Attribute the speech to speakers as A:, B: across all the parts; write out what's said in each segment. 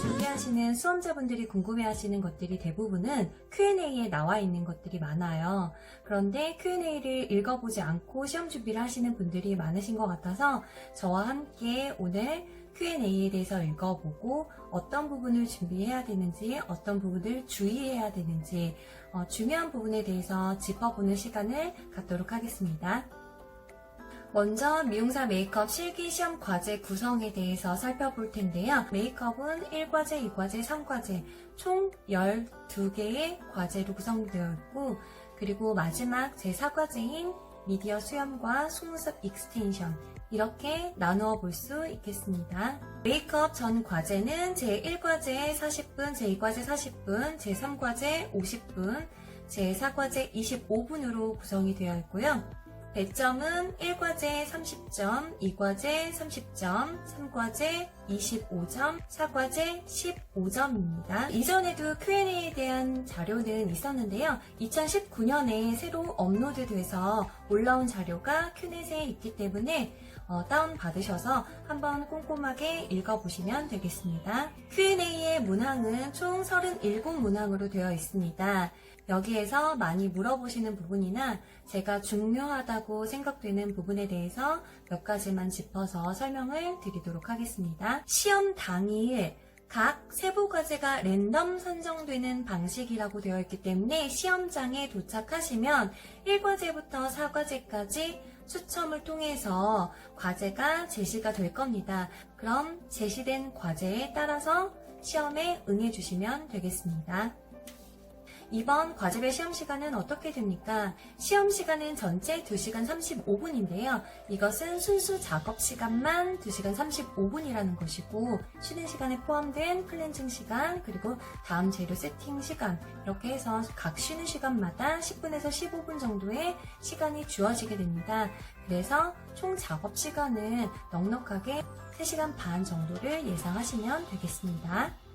A: 준비하시는 수험자분들이 궁금해하시는 것들이 대부분은 Q&A에 나와 있는 것들이 많아요. 그런데 Q&A를 읽어보지 않고 시험 준비를 하시는 분들이 많으신 것 같아서 저와 함께 오늘 Q&A에 대해서 읽어보고 어떤 부분을 준비해야 되는지 어떤 부분을 주의해야 되는지 어, 중요한 부분에 대해서 짚어보는 시간을 갖도록 하겠습니다. 먼저 미용사 메이크업 실기 시험 과제 구성에 대해서 살펴볼 텐데요. 메이크업은 1과제, 2과제, 3과제 총 12개의 과제로 구성되어 있고 그리고 마지막 제4과제인 미디어 수염과 속눈썹 익스텐션 이렇게 나누어 볼 수 있겠습니다. 메이크업 전 과제는 제1과제 40분, 제2과제 40분, 제3과제 50분, 제4과제 25분으로 구성이 되어 있고요. 배점은 1과제 30점, 2과제 30점, 3과제 25점, 4과제 15점입니다. 이전에도 Q&A에 대한 자료는 있었는데요. 2019년에 새로 업로드돼서 올라온 자료가 큐넷에 있기 때문에 어, 다운받으셔서 한번 꼼꼼하게 읽어보시면 되겠습니다. Q&A의 문항은 총 37문항으로 되어 있습니다. 여기에서 많이 물어보시는 부분이나 제가 중요하다고 생각되는 부분에 대해서 몇 가지만 짚어서 설명을 드리도록 하겠습니다. 시험 당일 각 세부 과제가 랜덤 선정되는 방식이라고 되어 있기 때문에 시험장에 도착하시면 1과제부터 4과제까지 추첨을 통해서 과제가 제시가 될 겁니다. 그럼 제시된 과제에 따라서 시험에 응해 주시면 되겠습니다. 이번 과제별 시험 시간은 어떻게 됩니까? 시험 시간은 전체 2시간 35분인데요. 이것은 순수 작업 시간만 2시간 35분이라는 것이고 쉬는 시간에 포함된 클렌징 시간 그리고 다음 재료 세팅 시간 이렇게 해서 각 쉬는 시간마다 10분에서 15분 정도의 시간이 주어지게 됩니다. 그래서 총 작업 시간은 넉넉하게 3시간 반 정도를 예상하시면 되겠습니다.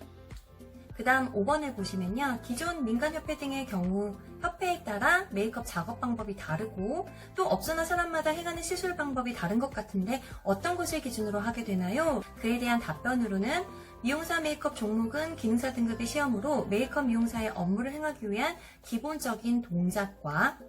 A: 그 다음 5번을 보시면요. 기존 민간협회 등의 경우 협회에 따라 메이크업 작업 방법이 다르고 또 업소나 사람마다 해가는 시술 방법이 다른 것 같은데 어떤 것을 기준으로 하게 되나요? 그에 대한 답변으로는 미용사 메이크업 종목은 기능사 등급의 시험으로 메이크업 미용사의 업무를 행하기 위한 기본적인 동작과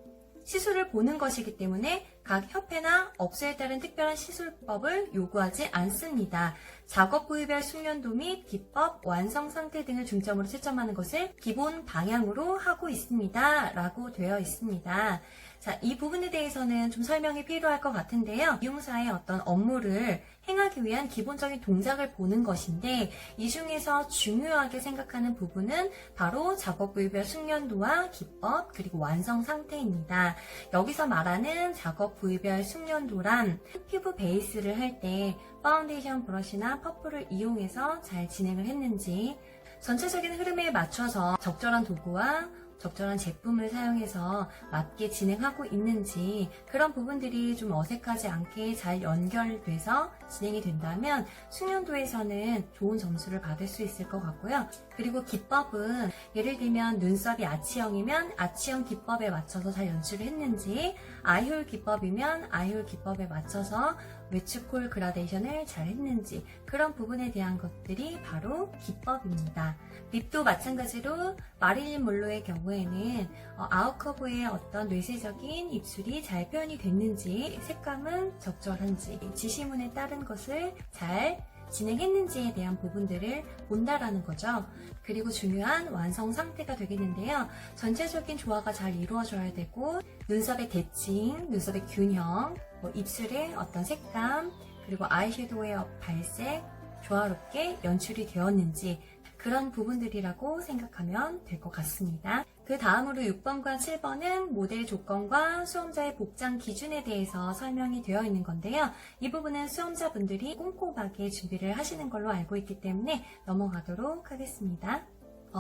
A: 시술을 보는 것이기 때문에 각 협회나 업소에 따른 특별한 시술법을 요구하지 않습니다. 작업 부위별 숙련도 및 기법, 완성 상태 등을 중점으로 채점하는 것을 기본 방향으로 하고 있습니다. 라고 되어 있습니다. 자, 이 부분에 대해서는 좀 설명이 필요할 것 같은데요. 미용사의 어떤 업무를 행하기 위한 기본적인 동작을 보는 것인데 이 중에서 중요하게 생각하는 부분은 바로 작업 부위별 숙련도와 기법 그리고 완성 상태입니다. 여기서 말하는 작업 부위별 숙련도란 피부 베이스를 할때 파운데이션 브러쉬나 퍼프를 이용해서 잘 진행을 했는지 전체적인 흐름에 맞춰서 적절한 도구와 적절한 제품을 사용해서 맞게 진행하고 있는지 그런 부분들이 좀 어색하지 않게 잘 연결돼서 진행이 된다면 숙련도에서는 좋은 점수를 받을 수 있을 것 같고요. 그리고 기법은 예를 들면 눈썹이 아치형이면 아치형 기법에 맞춰서 잘 연출을 했는지 아이홀 기법이면 아이홀 기법에 맞춰서 외축홀 그라데이션을 잘 했는지 그런 부분에 대한 것들이 바로 기법입니다. 립도 마찬가지로 마릴린 몰로의 경우에는 어, 아웃커브의 어떤 뇌세적인 입술이 잘 표현이 됐는지 색감은 적절한지 지시문에 따른 것을 잘 진행했는지에 대한 부분들을 본다라는 거죠. 그리고 중요한 완성 상태가 되겠는데요. 전체적인 조화가 잘 이루어져야 되고 눈썹의 대칭, 눈썹의 균형, 뭐 입술의 어떤 색감, 그리고 아이섀도우의 발색 조화롭게 연출이 되었는지 그런 부분들이라고 생각하면 될 것 같습니다. 그 다음으로 6번과 7번은 모델 조건과 수험자의 복장 기준에 대해서 설명이 되어 있는 건데요. 이 부분은 수험자분들이 꼼꼼하게 준비를 하시는 걸로 알고 있기 때문에 넘어가도록 하겠습니다.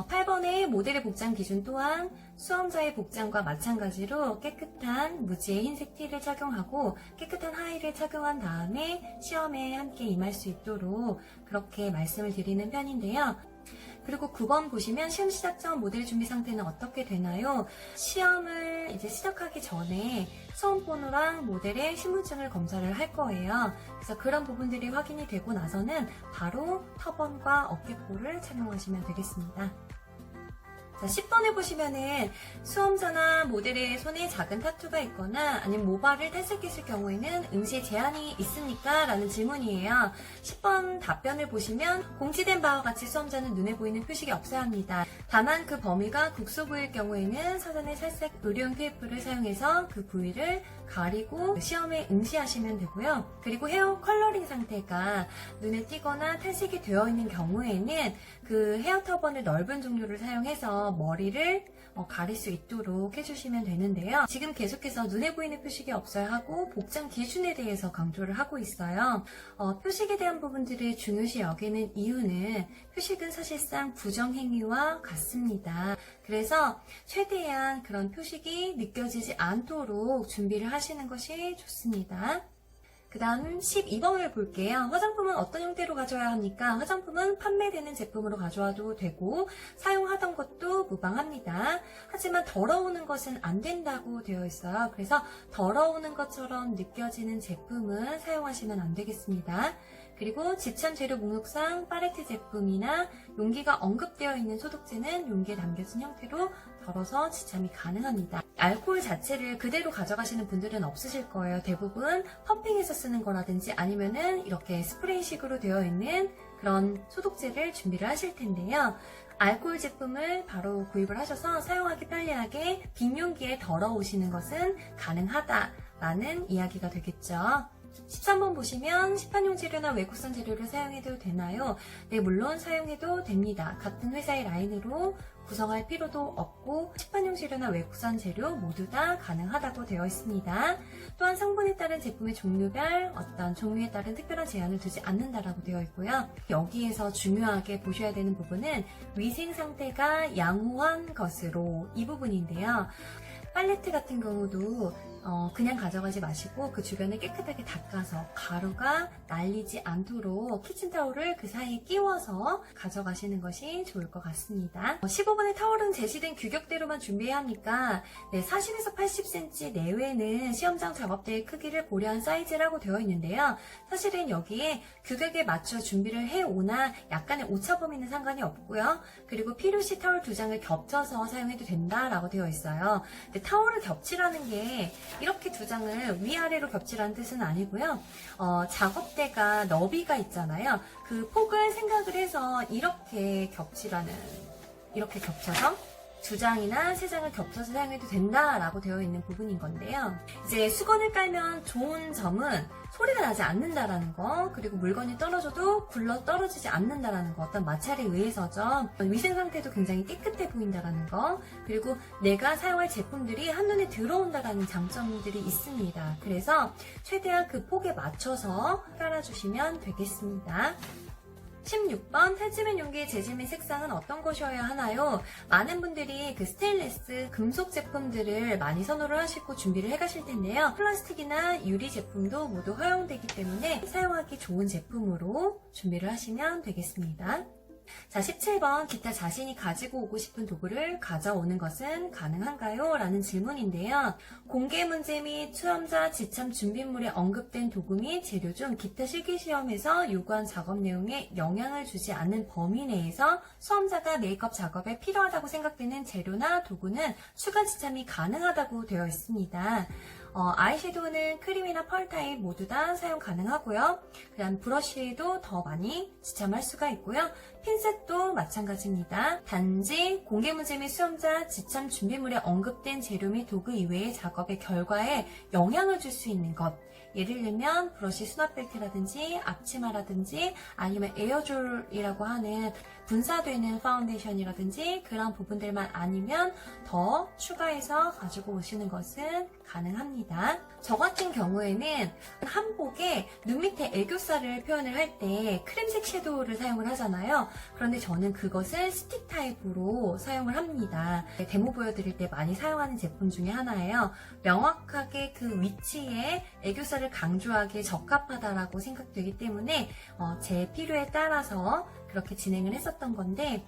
A: 8번의 모델의 복장 기준 또한 수험자의 복장과 마찬가지로 깨끗한 무지의 흰색 티를 착용하고 깨끗한 하의를 착용한 다음에 시험에 함께 임할 수 있도록 그렇게 말씀을 드리는 편인데요. 그리고 9번 보시면 시험 시작 전 모델 준비 상태는 어떻게 되나요? 시험을 이제 시작하기 전에 수험번호랑 모델의 신분증을 검사를 할 거예요. 그래서 그런 부분들이 확인이 되고 나서는 바로 터번과 어깨볼을 착용하시면 되겠습니다. 자, 10번에 보시면은 수험자나 모델의 손에 작은 타투가 있거나 아니면 모발을 탈색했을 경우에는 응시에 제한이 있습니까? 라는 질문이에요. 10번 답변을 보시면 공지된 바와 같이 수험자는 눈에 보이는 표식이 없어야 합니다. 다만 그 범위가 국소 부위일 경우에는 사전에 살색 의료용 테이프를 사용해서 그 부위를 가리고 시험에 응시하시면 되고요. 그리고 헤어 컬러링 상태가 눈에 띄거나 탈색이 되어 있는 경우에는 그 헤어 터번을 넓은 종류를 사용해서 머리를 어, 가릴 수 있도록 해주시면 되는데요. 지금 계속해서 눈에 보이는 표식이 없어야 하고 복장 기준에 대해서 강조를 하고 있어요. 어, 표식에 대한 부분들을 중요시 여기는 이유는 표식은 사실상 부정행위와 같습니다. 그래서 최대한 그런 표식이 느껴지지 않도록 준비를 하시는 것이 좋습니다. 그 다음 12번을 볼게요. 화장품은 어떤 형태로 가져야 합니까? 화장품은 판매되는 제품으로 가져와도 되고 사용하던 것도 무방합니다. 하지만 더러우는 것은 안 된다고 되어 있어요. 그래서 더러우는 것처럼 느껴지는 제품은 사용하시면 안 되겠습니다. 그리고 지참 재료 목록상 파레트 제품이나 용기가 언급되어 있는 소독제는 용기에 담겨진 형태로 덜어서 지참이 가능합니다. 알코올 자체를 그대로 가져가시는 분들은 없으실 거예요. 대부분 펌핑해서 쓰는 거라든지 아니면은 이렇게 스프레이식으로 되어 있는 그런 소독제를 준비를 하실 텐데요. 알코올 제품을 바로 구입을 하셔서 사용하기 편리하게 빈 용기에 덜어 오시는 것은 가능하다라는 이야기가 되겠죠. 13번 보시면 시판용 재료나 외국산 재료를 사용해도 되나요? 네, 물론 사용해도 됩니다. 같은 회사의 라인으로 구성할 필요도 없고 시판용 재료나 외국산 재료 모두 다 가능하다고 되어 있습니다. 또한 성분에 따른 제품의 종류별 어떤 종류에 따른 특별한 제한을 두지 않는다라고 되어 있고요. 여기에서 중요하게 보셔야 되는 부분은 위생 상태가 양호한 것으로 이 부분인데요. 팔레트 같은 경우도 어, 그냥 가져가지 마시고 그 주변을 깨끗하게 닦아서 가루가 날리지 않도록 키친타올을 그 사이에 끼워서 가져가시는 것이 좋을 것 같습니다. 15번의 타올은 제시된 규격대로만 준비해야 합니까? 네, 40에서 80cm 내외는 시험장 작업대의 크기를 고려한 사이즈라고 되어 있는데요. 사실은 여기에 규격에 맞춰 준비를 해오나 약간의 오차 범위는 상관이 없고요. 그리고 필요시 타올 두 장을 겹쳐서 사용해도 된다라고 되어 있어요. 타올을 겹치라는 게 이렇게 두 장을 위아래로 겹치라는 뜻은 아니고요. 어, 작업대가 너비가 있잖아요. 그 폭을 생각을 해서 이렇게 겹치라는, 이렇게 겹쳐서 두 장이나 세 장을 겹쳐서 사용해도 된다라고 되어 있는 부분인 건데요. 이제 수건을 깔면 좋은 점은 소리가 나지 않는다라는 거, 그리고 물건이 떨어져도 굴러 떨어지지 않는다라는 거, 어떤 마찰에 의해서죠. 위생 상태도 굉장히 깨끗해 보인다라는 거, 그리고 내가 사용할 제품들이 한눈에 들어온다라는 장점들이 있습니다. 그래서 최대한 그 폭에 맞춰서 깔아주시면 되겠습니다. 16번 탈지면 용기의 재질 및 색상은 어떤 것이어야 하나요? 많은 분들이 그 스테인레스 금속 제품들을 많이 선호를 하시고 준비를 해 가실 텐데요. 플라스틱이나 유리 제품도 모두 허용되기 때문에 사용하기 좋은 제품으로 준비를 하시면 되겠습니다. 자, 17번 기타 자신이 가지고 오고 싶은 도구를 가져오는 것은 가능한가요? 라는 질문인데요. 공개 문제 및 수험자 지참 준비물에 언급된 도구 및 재료 중 기타 실기 시험에서 요구한 작업 내용에 영향을 주지 않는 범위 내에서 수험자가 메이크업 작업에 필요하다고 생각되는 재료나 도구는 추가 지참이 가능하다고 되어 있습니다. 어, 아이섀도우는 크림이나 펄 타입 모두 다 사용 가능하고요. 그 다음 브러쉬도 더 많이 지참할 수가 있고요. 핀셋도 마찬가지입니다. 단지 공개 문제 및 수험자 지참 준비물에 언급된 재료 및 도구 이외의 작업의 결과에 영향을 줄 수 있는 것. 예를 들면 브러쉬 수납벨트라든지 앞치마라든지 아니면 에어졸이라고 하는 분사되는 파운데이션이라든지 그런 부분들만 아니면 더 추가해서 가지고 오시는 것은 가능합니다. 저 같은 경우에는 한복에 눈 밑에 애교살을 표현을 할 때 크림색 섀도우를 사용을 하잖아요. 그런데 저는 그것을 스틱 타입으로 사용을 합니다. 데모 보여드릴 때 많이 사용하는 제품 중에 하나예요. 명확하게 그 위치에 애교살을 강조하기에 적합하다라고 생각되기 때문에 어, 제 필요에 따라서 그렇게 진행을 했었던 건데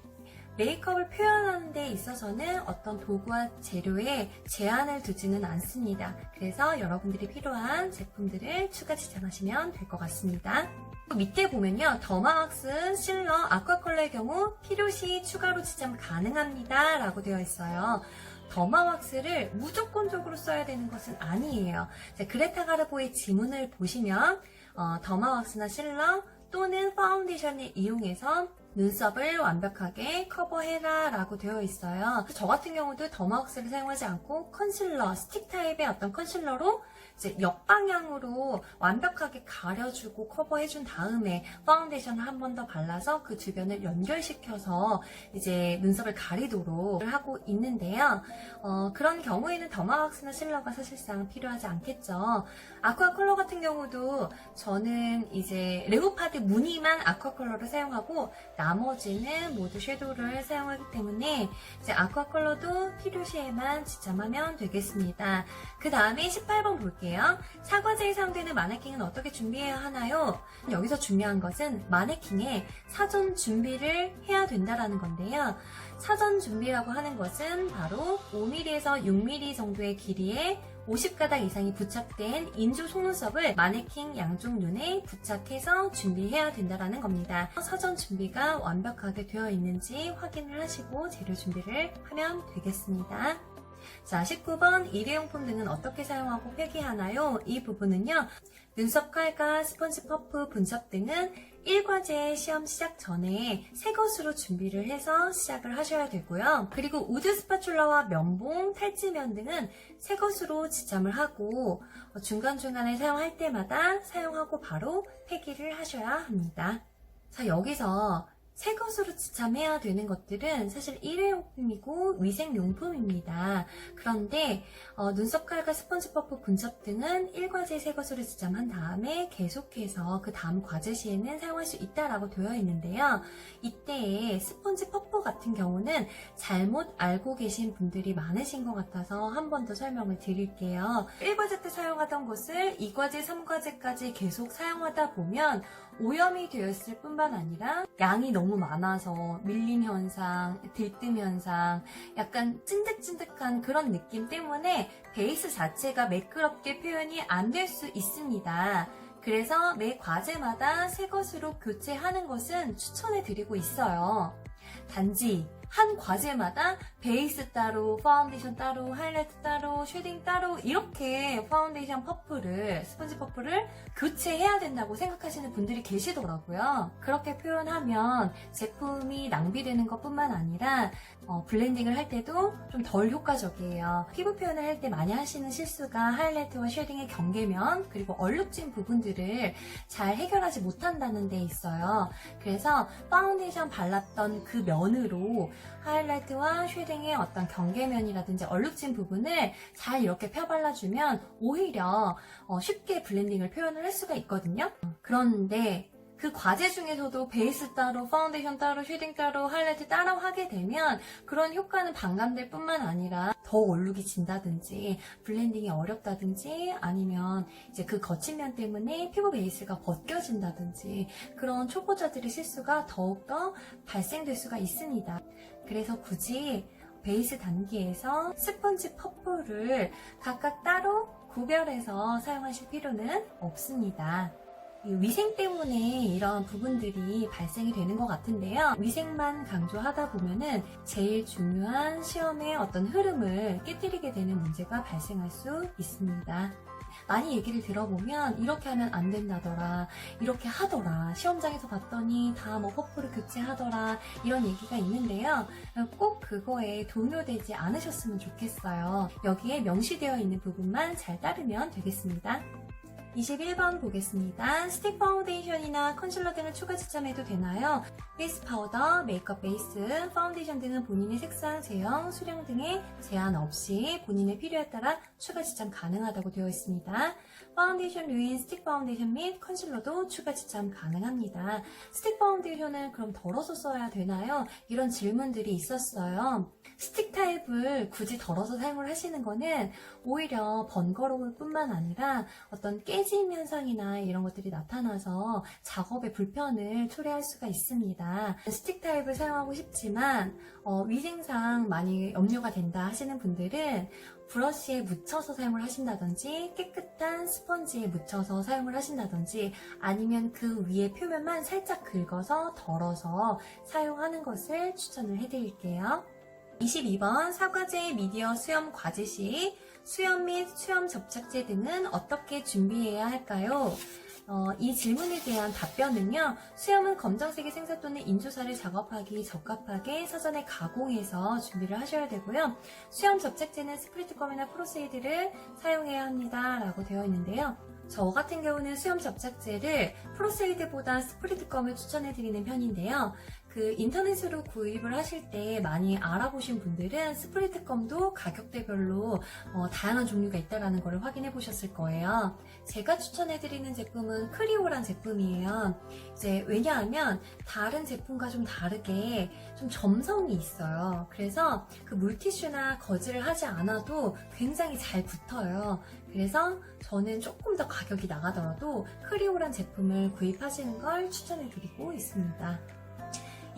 A: 메이크업을 표현하는 데 있어서는 어떤 도구와 재료에 제한을 두지는 않습니다. 그래서 여러분들이 필요한 제품들을 추가 지참하시면 될 것 같습니다. 밑에 보면요. 더마왁스, 실러, 아쿠아컬러의 경우 필요시 추가로 지참 가능합니다. 라고 되어 있어요. 더마 왁스를 무조건적으로 써야 되는 것은 아니에요. 자, 그레타 가르보의 지문을 보시면 어, 더마 왁스나 실러 또는 파운데이션을 이용해서 눈썹을 완벽하게 커버해라 라고 되어 있어요. 저 같은 경우도 더마왁스를 사용하지 않고 컨실러, 스틱 타입의 어떤 컨실러로 이제 역방향으로 완벽하게 가려주고 커버해준 다음에 파운데이션을 한 번 더 발라서 그 주변을 연결시켜서 이제 눈썹을 가리도록 하고 있는데요. 어, 그런 경우에는 더마왁스나 실러가 사실상 필요하지 않겠죠. 아쿠아 컬러 같은 경우도 저는 이제 레오파드 무늬만 아쿠아 컬러를 사용하고 나머지는 모두 섀도우를 사용하기 때문에 이제 아쿠아 컬러도 필요시에만 지참하면 되겠습니다. 그 다음에 18번 볼게요. 사과제에 사용되는 마네킹은 어떻게 준비해야 하나요? 여기서 중요한 것은 마네킹에 사전 준비를 해야 된다라는 건데요. 사전 준비라고 하는 것은 바로 5mm에서 6mm 정도의 길이의 50가닥 이상이 부착된 인조 속눈썹을 마네킹 양쪽 눈에 부착해서 준비해야 된다는 겁니다. 사전 준비가 완벽하게 되어 있는지 확인을 하시고 재료 준비를 하면 되겠습니다. 자, 19번 일회용품 등은 어떻게 사용하고 폐기하나요? 이 부분은요. 눈썹 칼과 스펀지 퍼프, 분석 등은 1과제 시험 시작 전에 새 것으로 준비를 해서 시작을 하셔야 되고요. 그리고 우드 스파츌라와 면봉, 탈지면 등은 새 것으로 지참을 하고 어, 중간중간에 사용할 때마다 사용하고 바로 폐기를 하셔야 합니다. 자, 여기서 새 것으로 지참해야 되는 것들은 사실 일회용품이고 위생용품입니다. 그런데 어, 눈썹 칼과 스펀지 퍼프 분첩 등은 1과제 새 것으로 지참한 다음에 계속해서 그 다음 과제 시에는 사용할 수 있다라고 되어 있는데요. 이때에 스펀지 퍼프 같은 경우는 잘못 알고 계신 분들이 많으신 것 같아서 한 번 더 설명을 드릴게요. 1과제 때 사용하던 것을 2과제, 3과제까지 계속 사용하다 보면 오염이 되었을 뿐만 아니라 양이 너무 많아서 밀림 현상, 들뜸 현상, 약간 찐득찐득한 그런 느낌 때문에 베이스 자체가 매끄럽게 표현이 안 될 수 있습니다. 그래서 매 과제마다 새 것으로 교체하는 것은 추천해 드리고 있어요. 단지 한 과제마다 베이스 따로, 파운데이션 따로, 하이라이트 따로, 쉐딩 따로 이렇게 파운데이션 퍼프를, 스펀지 퍼프를 교체해야 된다고 생각하시는 분들이 계시더라고요. 그렇게 표현하면 제품이 낭비되는 것 뿐만 아니라 어, 블렌딩을 할 때도 좀 덜 효과적이에요. 피부 표현을 할 때 많이 하시는 실수가 하이라이트와 쉐딩의 경계면 그리고 얼룩진 부분들을 잘 해결하지 못한다는 데 있어요. 그래서 파운데이션 발랐던 그 면으로 하이라이트와 쉐딩의 어떤 경계면이라든지 얼룩진 부분을 잘 이렇게 펴 발라주면 오히려 어, 쉽게 블렌딩을 표현을 할 수가 있거든요. 그런데 그 과제 중에서도 베이스 따로, 파운데이션 따로, 쉐딩 따로, 하이라이트 따로 하게 되면 그런 효과는 반감될 뿐만 아니라 더 얼룩이 진다든지 블렌딩이 어렵다든지 아니면 이제 그 거친 면 때문에 피부 베이스가 벗겨진다든지 그런 초보자들의 실수가 더욱더 발생될 수가 있습니다. 그래서 굳이 베이스 단계에서 스펀지 퍼프를 각각 따로 구별해서 사용하실 필요는 없습니다. 이 위생 때문에 이런 부분들이 발생이 되는 것 같은데요. 위생만 강조하다 보면은 제일 중요한 시험의 어떤 흐름을 깨뜨리게 되는 문제가 발생할 수 있습니다. 많이 얘기를 들어보면 이렇게 하면 안 된다더라, 이렇게 하더라, 시험장에서 봤더니 다 뭐 퍼프를 교체하더라, 이런 얘기가 있는데요. 꼭 그거에 동요되지 않으셨으면 좋겠어요. 여기에 명시되어 있는 부분만 잘 따르면 되겠습니다. 21번 보겠습니다. 스틱 파운데이션이나 컨실러 등을 추가 지참해도 되나요? 베이스 파우더, 메이크업 베이스, 파운데이션 등은 본인의 색상, 제형, 수량 등의 제한 없이 본인의 필요에 따라 추가 지참 가능하다고 되어 있습니다. 파운데이션류인 스틱 파운데이션 및 컨실러도 추가 지참 가능합니다. 스틱 파운데이션은 그럼 덜어서 써야 되나요? 이런 질문들이 있었어요. 스틱 타입을 굳이 덜어서 사용을 하시는 거는 오히려 번거로울 뿐만 아니라 어떤 깨짐 현상이나 이런 것들이 나타나서 작업에 불편을 초래할 수가 있습니다. 스틱 타입을 사용하고 싶지만 어, 위생상 많이 염려가 된다 하시는 분들은 브러쉬에 묻혀서 사용을 하신다든지 깨끗한 스펀지에 묻혀서 사용을 하신다든지 아니면 그 위에 표면만 살짝 긁어서 덜어서 사용하는 것을 추천을 해드릴게요. 22번 사과제 미디어 수염 과제 시 수염 및 수염 접착제 등은 어떻게 준비해야 할까요? 어, 이 질문에 대한 답변은요, 수염은 검정색의 생사 또는 인조사를 작업하기 적합하게 사전에 가공해서 준비를 하셔야 되고요. 수염 접착제는 스프리트껌이나 프로세이드를 사용해야 합니다. 라고 되어 있는데요. 저 같은 경우는 수염 접착제를 프로세이드보다 스프리트껌을 추천해드리는 편인데요. 그 인터넷으로 구입을 하실 때 많이 알아보신 분들은 스프리트껌도 가격대별로 어, 다양한 종류가 있다는 것을 확인해 보셨을 거예요. 제가 추천해 드리는 제품은 크리오란 제품이에요. 이제 왜냐하면 다른 제품과 좀 다르게 좀 점성이 있어요. 그래서 그 물티슈나 거즈를 하지 않아도 굉장히 잘 붙어요. 그래서 저는 조금 더 가격이 나가더라도 크리오란 제품을 구입하시는 걸 추천해 드리고 있습니다.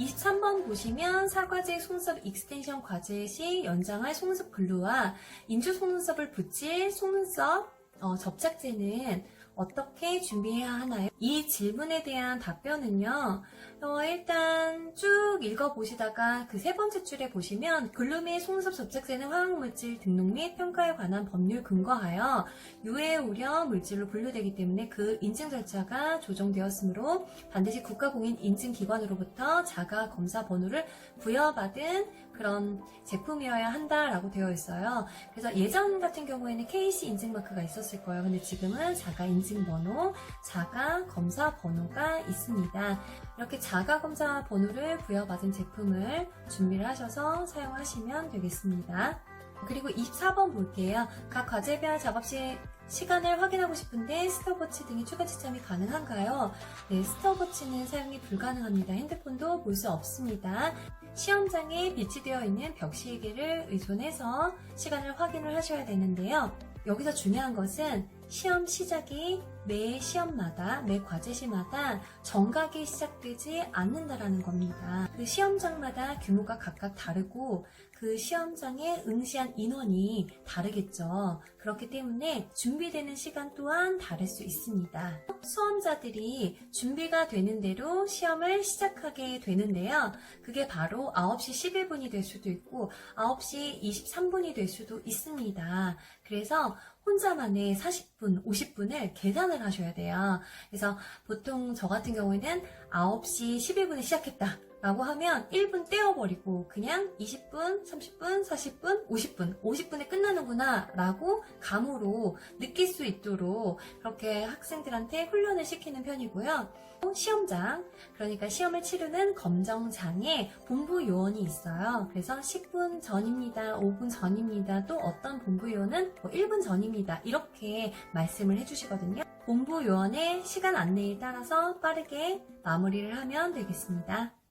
A: 23번 보시면 사과제 속눈썹 익스텐션 과제 시 연장할 속눈썹 글루와 인조 속눈썹을 붙일 속눈썹 어, 접착제는 어떻게 준비해야 하나요? 이 질문에 대한 답변은요. 어, 일단 쭉 읽어보시다가 그 세 번째 줄에 보시면 글루 및 속눈썹 접착제는 화학물질 등록 및 평가에 관한 법률 근거하여 유해 우려 물질로 분류되기 때문에 그 인증 절차가 조정되었으므로 반드시 국가공인 인증기관으로부터 자가 검사 번호를 부여받은 그런 제품이어야 한다라고 되어 있어요. 그래서 예전 같은 경우에는 KC 인증 마크가 있었을 거예요. 근데 지금은 자가 인증 번호, 자가 검사 번호가 있습니다. 이렇게 자가 검사 번호를 부여받은 제품을 준비를 하셔서 사용하시면 되겠습니다. 그리고 24번 볼게요. 각 과제별 작업 시 시간을 확인하고 싶은데 스톱워치 등의 추가 지참이 가능한가요? 네, 스톱워치는 사용이 불가능합니다. 핸드폰도 볼 수 없습니다. 시험장에 비치되어 있는 벽시계를 의존해서 시간을 확인을 하셔야 되는데요. 여기서 중요한 것은 시험 시작이 매 시험마다, 매 과제시마다 정각이 시작되지 않는다라는 겁니다. 그 시험장마다 규모가 각각 다르고 그 시험장에 응시한 인원이 다르겠죠. 그렇기 때문에 준비되는 시간 또한 다를 수 있습니다. 수험자들이 준비가 되는 대로 시험을 시작하게 되는데요. 그게 바로 9시 11분이 될 수도 있고 9시 23분이 될 수도 있습니다. 그래서 혼자만의 40 분, 50분을 계산을 하셔야 돼요. 그래서 보통 저 같은 경우에는 9시 11분에 시작했다. 라고 하면 1분 떼어버리고 그냥 20분, 30분, 40분, 50분, 50분에 끝나는구나 라고 감으로 느낄 수 있도록 그렇게 학생들한테 훈련을 시키는 편이고요. 시험장, 그러니까 시험을 치르는 검정장에 본부 요원이 있어요. 그래서 10분 전입니다, 5분 전입니다, 또 어떤 본부 요원은 뭐 1분 전입니다. 이렇게 말씀을 해주시거든요. 본부 요원의 시간 안내에 따라서 빠르게 마무리를 하면 되겠습니다.